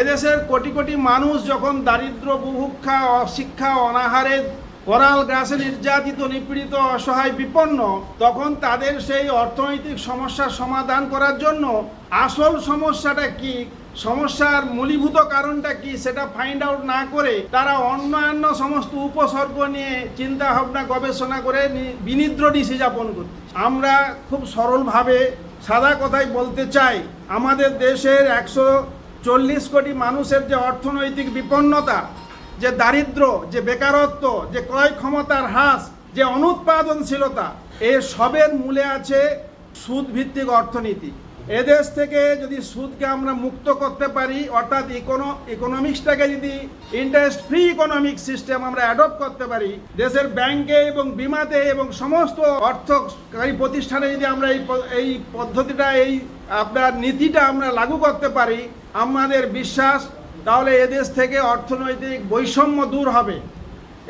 এদেশের কোটি কোটি মানুষ যখন দারিদ্র বুভুক্ষা, অশিক্ষা, অনাহারে করাল গ্রাসে নির্যাতিত, নিপীড়িত, অসহায়, বিপন্ন, তখন তাদের সেই অর্থনৈতিক সমস্যার সমাধান করার জন্য আসল সমস্যাটা কি? সমস্যার মূলীভূত কারণটা কি? সেটা ফাইন্ড আউট না করে তারা অন্যান্য সমস্ত উপসর্গ নিয়ে চিন্তা ভাবনা গবেষণা করে বিনিদ্র নিশি যাপন করতে আমরা খুব সরলভাবে সাদা কথাই বলতে চাই, আমাদের দেশের একশো চল্লিশ কোটি মানুষের যে অর্থনৈতিক বিপন্নতা, যে দারিদ্র, যে বেকারত্ব, যে ক্রয় ক্ষমতার হ্রাস, যে অনুৎপাদনশীলতা, এ সবের মূলে আছে সুদ ভিত্তিক অর্থনীতি। এদেশ থেকে যদি সুদকে আমরা মুক্ত করতে পারি, অর্থাৎ ইকোনো, ইকোনমিক্সটাকে যদি ইন্টারেস্ট ফ্রি ইকোনমিক সিস্টেম আমরা অ্যাডপ্ট করতে পারি, দেশের ব্যাংকে এবং বিমাতে এবং সমস্ত অর্থকারী প্রতিষ্ঠানে যদি আমরা এই এই পদ্ধতিটা, এই আপনার নীতিটা আমরা লাগু করতে পারি আমাদের বিশ্বাস, তাহলে এদেশ থেকে অর্থনৈতিক বৈষম্য দূর হবে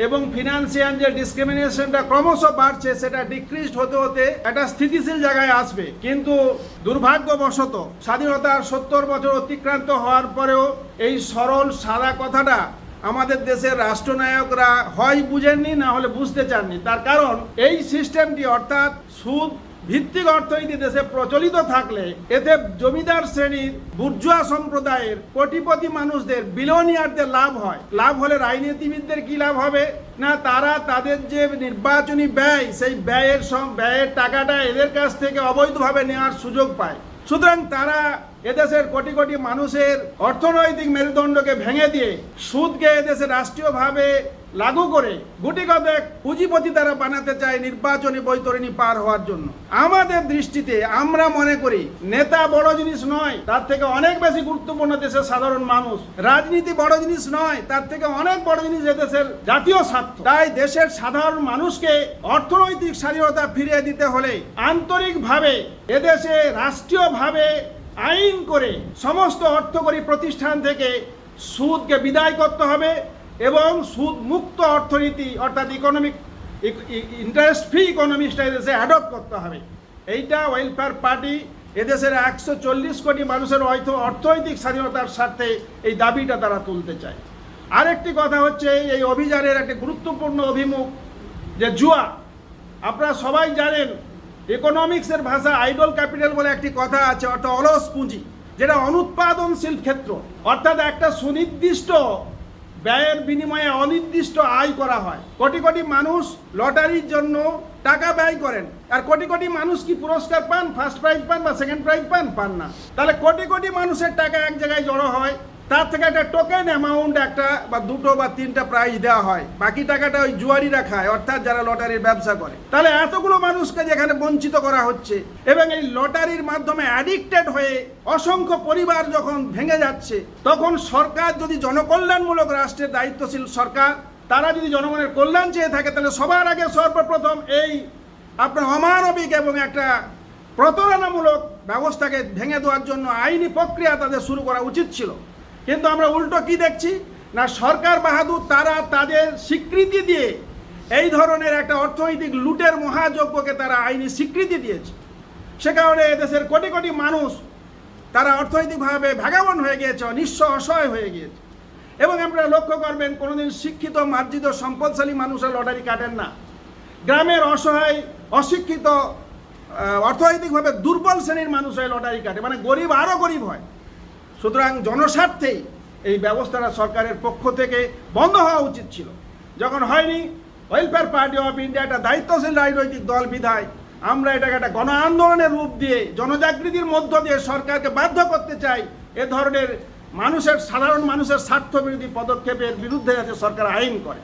এবং ফিনান্সিয়াল যে ডিসক্রিমিনেশনটা ক্রমশ বাড়ছে, সেটা ডিক্রিজড হতে হতে একটা স্থিতিশীল জায়গায় আসবে। কিন্তু দুর্ভাগ্যবশত স্বাধীনতার সত্তর বছর অতিক্রান্ত হওয়ার পরেও এই সরল, সাদা কথাটা আমাদের দেশের রাষ্ট্রনায়করা হয় বুঝেননি, না হলে বুঝতে চাননি। তার কারণ এই সিস্টেমটি অর্থাৎ সুদ ভিত্তিক অর্থনীতি দেশে প্রচলিত থাকলে এতে জমিদার শ্রেণির বুর্জুয়া সম্প্রদায়ের কোটিপতি মানুষদের বিলোনিয়ারদের লাভ হয়। লাভ হলে রাজনীতিবিদদের কি লাভ হবে? না, তারা তাদের যে নির্বাচনী ব্যয়, সেই ব্যয়ের ব্যয়ের টাকাটা এদের কাছ থেকে অবৈধভাবে নেওয়ার সুযোগ পায়। সুতরাং তারা এদেশের কোটি কোটি মানুষের অর্থনৈতিক মেরুদণ্ডকে ভেঙে দিয়ে সুদকে এদেশে রাষ্ট্রীয়ভাবে লাগু করে গুটি কতক পুঁজিপতি তারা বানাতে চায় নির্বাচনী বৈতরণী পার হওয়ার জন্য। আমাদের দৃষ্টিতে আমরা মনে করি, নেতা বড় জিনিস নয়, তার থেকে অনেক বেশি গুরুত্বপূর্ণ দেশের সাধারণ মানুষ। রাজনীতি বড় জিনিস নয়, তার থেকে অনেক বড় জিনিস এদেশের জাতীয় স্বার্থ। তাই দেশের সাধারণ মানুষকে অর্থনৈতিক স্বাধীনতা ফিরিয়ে দিতে হলে আন্তরিকভাবে এদেশে রাষ্ট্রীয়ভাবে আইন করে সমস্ত অর্থকরী প্রতিষ্ঠান থেকে সুদকে বিদায় করতে হবে। এবং সুদ মুক্ত অর্থনীতি, অর্থাৎ ইকোনমিক ইন্টারেস্ট ফ্রি ইকোনমিক্সটা এদেশে অ্যাডপ্ট করতে হবে। এইটা ওয়েলফেয়ার পার্টি এদেশের একশো চল্লিশ কোটি মানুষের অর্থ- অর্থনৈতিক স্বাধীনতার স্বার্থে এই দাবিটা তারা তুলতে চায়। আরেকটি কথা হচ্ছে, এই অভিযানের একটি গুরুত্বপূর্ণ অভিমুখ, যে জুয়া। আপনারা সবাই জানেন ইকোনমিক্সের ভাষা আইডল ক্যাপিটাল বলে একটি কথা আছে, অর্থাৎ অলস পুঁজি, যেটা অনুৎপাদনশীল ক্ষেত্র। অর্থাৎ একটা সুনির্দিষ্ট ব্যয়ের বিনিময়ে অনির্দিষ্ট আয় করা হয়। কোটি কোটি মানুষ লটারির জন্য টাকা ব্যয় করেন। আর কোটি কোটি মানুষ কি পুরস্কার পান? ফার্স্ট প্রাইজ পান বা সেকেন্ড প্রাইজ পান? পান না। তাহলে কোটি কোটি মানুষের টাকা এক জায়গায় জড়ো হয়। তার থেকে একটা টোকেন অ্যামাউন্ট একটা বা দুটো বা তিনটা প্রাইজ দেওয়া হয়। বাকি টাকাটা ওই জুয়ারিরা খায়, অর্থাৎ যারা লটারির ব্যবসা করে। তাহলে এতগুলো মানুষকে যেখানে বঞ্চিত করা হচ্ছে এবং এই লটারির মাধ্যমে অ্যাডিক্টেড হয়ে অসংখ্য পরিবার যখন ভেঙে যাচ্ছে, তখন সরকার যদি জনকল্যাণমূলক রাষ্ট্রের দায়িত্বশীল সরকার, তারা যদি জনগণের কল্যাণ চেয়ে থাকে, তাহলে সবার আগে সর্বপ্রথম এই আপনার অমানবিক এবং একটা প্রতারণামূলক ব্যবস্থাকে ভেঙে দেওয়ার জন্য আইনি প্রক্রিয়া তাদের শুরু করা উচিত ছিল। কিন্তু আমরা উল্টো কি দেখছি? না, সরকার বাহাদুর তারা তাদের স্বীকৃতি দিয়ে এই ধরনের একটা অর্থনৈতিক লুটের মহাযজ্ঞকে তারা আইনি স্বীকৃতি দিয়েছে। সে কারণে এদেশের কোটি কোটি মানুষ তারা অর্থনৈতিকভাবে ভাগাবন হয়ে গিয়েছে নিঃস্ব অসহায় হয়ে গিয়েছে। এবং আপনারা লক্ষ্য করবেন, কোনোদিন শিক্ষিত, মার্জিত, সম্পদশালী মানুষের লটারি কাটেন না। গ্রামের অসহায়, অশিক্ষিত অর্থনৈতিকভাবে দুর্বল শ্রেণির মানুষরা লটারি কাটে। মানে গরিব আরও গরিব হয়। সুতরাং জনস্বার্থেই এই ব্যবস্থাটা সরকারের পক্ষ থেকে বন্ধ হওয়া উচিত ছিল। যখন হয়নি ওয়েলফেয়ার পার্টি অফ ইন্ডিয়া একটা দায়িত্বশীল রাজনৈতিক দল বিধায় আমরা এটাকে একটা গণ আন্দোলনের রূপ দিয়ে, জনজাগৃতির মধ্য দিয়ে সরকারকে বাধ্য করতে চাই, এ ধরনের মানুষের, সাধারণ মানুষের স্বার্থ বিরোধী পদক্ষেপের বিরুদ্ধে যাতে সরকার আইন করে।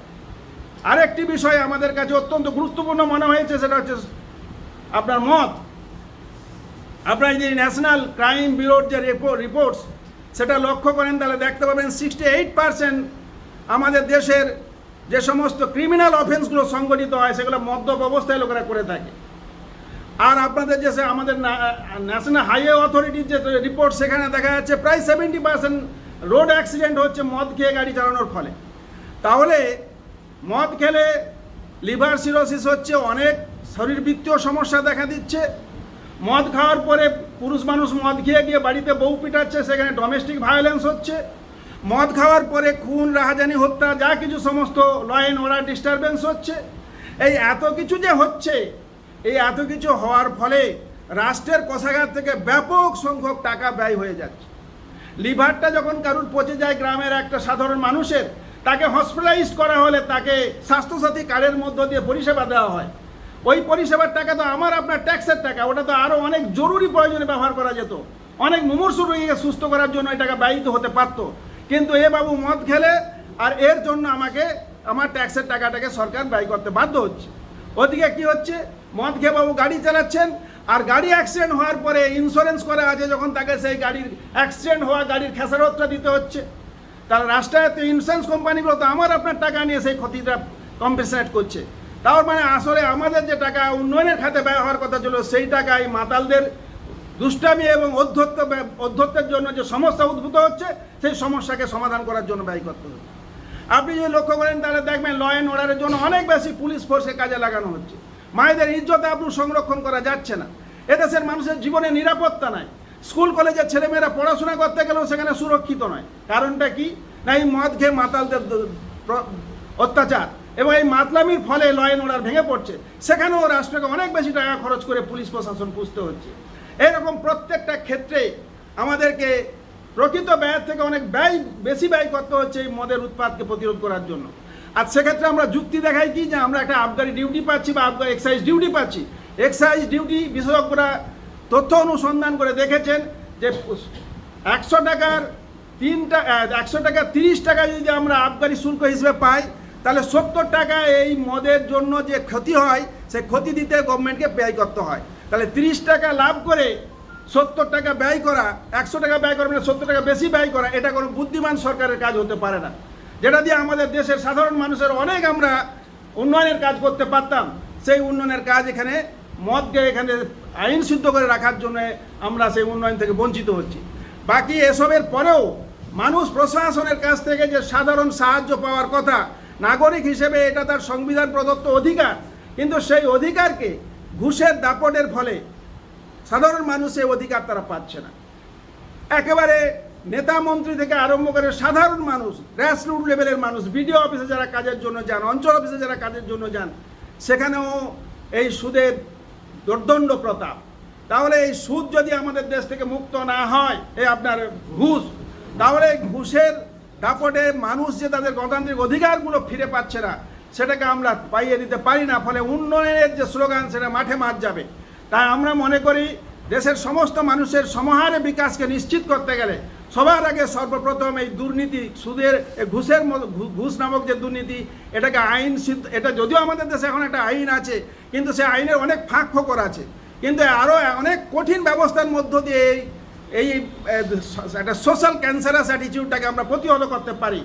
আরেকটি বিষয় আমাদের কাছে অত্যন্ত গুরুত্বপূর্ণ মনে হয়েছে, সেটা হচ্ছে আপনার মত। আপনার যে ন্যাশনাল ক্রাইম ব্যুরোর যে রিপোর্টস সেটা লক্ষ্য করেন, তাহলে দেখতে পাবেন সিক্সটি এইট পার্সেন্ট আমাদের দেশের যে সমস্ত ক্রিমিনাল অফেন্সগুলো সংগঠিত হয়, সেগুলো মদ্যপ অবস্থায় লোকেরা করে থাকে। আর আপনাদের যে আমাদের ন্যাশনাল হাইওয়ে অথরিটির যে রিপোর্ট সেখানে দেখা যাচ্ছে প্রায় সেভেন্টি পার্সেন্ট রোড অ্যাক্সিডেন্ট হচ্ছে মদ খেয়ে গাড়ি চালানোর ফলে। তাহলে মদ খেলে লিভার সিরোসিস হচ্ছে, অনেক শরীরবৃত্তীয় সমস্যা দেখা দিচ্ছে। মদ খাওয়ার পরে পুরুষ মানুষ মদ খেয়ে গিয়ে বাড়িতে বউ পিটাচ্ছে, সেখানে ডোমেস্টিক ভায়োলেন্স হচ্ছে। মদ খাওয়ার পরে খুন, রাহাজানি, হত্যা, যা কিছু সমস্ত ল অ্যান্ড অর্ডার ডিস্টারবেন্স হচ্ছে। এই এত কিছু যে হচ্ছে, এই এত কিছু হওয়ার ফলে রাষ্ট্রের কোষাগার থেকে ব্যাপক সংখ্যক টাকা ব্যয় হয়ে যাচ্ছে। লিভারটা যখন কারুর পচে যায়, গ্রামের একটা সাধারণ মানুষের, তাকে হসপিটালাইজ করা হলে তাকে স্বাস্থ্যসাথী কার্ডের মধ্য দিয়ে পরিষেবা দেওয়া হয়। ওই পরিষেবার টাকা তো আমার, আপনার ট্যাক্সের টাকা। ওটা তো আরও অনেক জরুরি প্রয়োজনে ব্যবহার করা যেত। অনেক মুমূর্ষু রোগীকে সুস্থ করার জন্য এই টাকা ব্যয়িত হতে পারত। কিন্তু এ বাবু মদ খেলে আর এর জন্য আমাকে, আমার ট্যাক্সের টাকাটাকে সরকার ব্যয় করতে বাধ্য হচ্ছে। ওদিকে কি হচ্ছে? মদ খেয়ে বাবু গাড়ি চালাচ্ছেন আর গাড়ি অ্যাক্সিডেন্ট হওয়ার পরে ইন্স্যুরেন্স করা আছে যখন তাকে সেই গাড়ির অ্যাক্সিডেন্ট হওয়া, গাড়ির খেসারতটা দিতে হচ্ছে। তাহলে রাষ্ট্রায়ত্ত ইন্স্যুরেন্স কোম্পানিগুলো তো আমার আপনার টাকা নিয়ে সেই ক্ষতিটা কম্পেনসেট করছে। তার মানে আসলে আমাদের যে টাকা উন্নয়নের খাতে ব্যয় হওয়ার কথা ছিল সেই টাকা এই মাতালদের দুষ্টামি এবং অধ্যত্ত অধ্যত্বের জন্য যে সমস্যা উদ্ভূত হচ্ছে, সেই সমস্যাকে সমাধান করার জন্য ব্যয় করতে হচ্ছে। আপনি যদি লক্ষ্য করেন, তাহলে দেখবেন ল অ্যান্ড অর্ডারের জন্য অনেক বেশি পুলিশ ফোর্সে কাজে লাগানো হচ্ছে। মায়েদের ইজ্জত আপনি সংরক্ষণ করা যাচ্ছে না। এদেশের মানুষের জীবনে নিরাপত্তা নাই। স্কুল, কলেজের ছেলেমেয়েরা পড়াশোনা করতে গেলেও সেখানে সুরক্ষিত নয়। কারণটা কি? না, এই মদ খেয়ে মাতালদের অত্যাচার। এবং এই মাতলামির ফলে ল অ্যান্ড ভেঙে পড়ছে। সেখানেও রাষ্ট্রকে অনেক বেশি টাকা খরচ করে পুলিশ প্রশাসন পুষতে হচ্ছে। এরকম প্রত্যেকটা ক্ষেত্রে আমাদেরকে প্রকৃত ব্যয়ের থেকে অনেক ব্যয়, বেশি ব্যয় করতে হচ্ছে এই মদের উৎপাদকে প্রতিরোধ করার জন্য। আর সেক্ষেত্রে আমরা যুক্তি দেখাই কি যে আমরা একটা আবগারি ডিউটি পাচ্ছি বা আবগারি এক্সাইজ ডিউটি পাচ্ছি। এক্সাইজ ডিউটি বিশেষজ্ঞরা তথ্য অনুসন্ধান করে দেখেছেন যে একশো টাকার তিনটা একশো টাকা তিরিশ টাকা যদি আমরা আবগারি শুল্ক হিসেবে পাই তাহলে সত্তর টাকা এই মদের জন্য যে ক্ষতি হয় সেই ক্ষতি দিতে গভর্নমেন্টকে ব্যয় করতে হয়। তাহলে তিরিশ টাকা লাভ করে সত্তর টাকা ব্যয় করা, একশো টাকা ব্যয় করা মানে সত্তর টাকা বেশি ব্যয় করা, এটা কোনো বুদ্ধিমান সরকারের কাজ হতে পারে না। যেটা দিয়ে আমাদের দেশের সাধারণ মানুষের অনেক আমরা উন্নয়নের কাজ করতে পারতাম, সেই উন্নয়নের কাজ এখানে, মদকে এখানে আইন সিদ্ধ করে রাখার জন্য আমরা সেই উন্নয়ন থেকে বঞ্চিত হচ্ছি। বাকি এসবের পরেও মানুষ প্রশাসনের কাছ থেকে যে সাধারণ সাহায্য পাওয়ার কথা নাগরিক হিসেবে এটা তার সংবিধান প্রদত্ত অধিকার। কিন্তু সেই অধিকারকে ঘুষের দাপটের ফলে সাধারণ মানুষ এই অধিকার তারা পাচ্ছে না। একেবারে নেতা মন্ত্রী থেকে আরম্ভ করে সাধারণ মানুষ গ্রাসরুট লেভেলের মানুষ বিডিও অফিসে যারা কাজের জন্য যান, অঞ্চল অফিসে যারা কাজের জন্য যান, সেখানেও এই সুদের দুর্দণ্ড প্রতাপ। তাহলে এই সুদ যদি আমাদের দেশ থেকে মুক্ত না হয়, এই আপনার ঘুষ, তাহলে ঘুষের দাপটে মানুষ যে তাদের গণতান্ত্রিক অধিকারগুলো ফিরে পাচ্ছে না, সেটাকে আমরা পাইয়ে দিতে পারি না, ফলে উন্নয়নের যে স্লোগান সেটা মাঠে মাঠ যাবে। তাই আমরা মনে করি, দেশের সমস্ত মানুষের সমাহারে বিকাশকে নিশ্চিত করতে গেলে সবার আগে সর্বপ্রথম এই দুর্নীতি, সুদের ঘুষের ঘুষ নামক যে দুর্নীতি, এটাকে আইন এটা যদিও আমাদের দেশে এখন একটা আইন আছে, কিন্তু সে আইনের অনেক ফাঁক ফোকর আছে। কিন্তু আরও অনেক কঠিন ব্যবস্থার মধ্য দিয়ে এই এই একটা সোশ্যাল ক্যান্সারাস অ্যাটিটিউডটাকে আমরা প্রতিহত করতে পারি।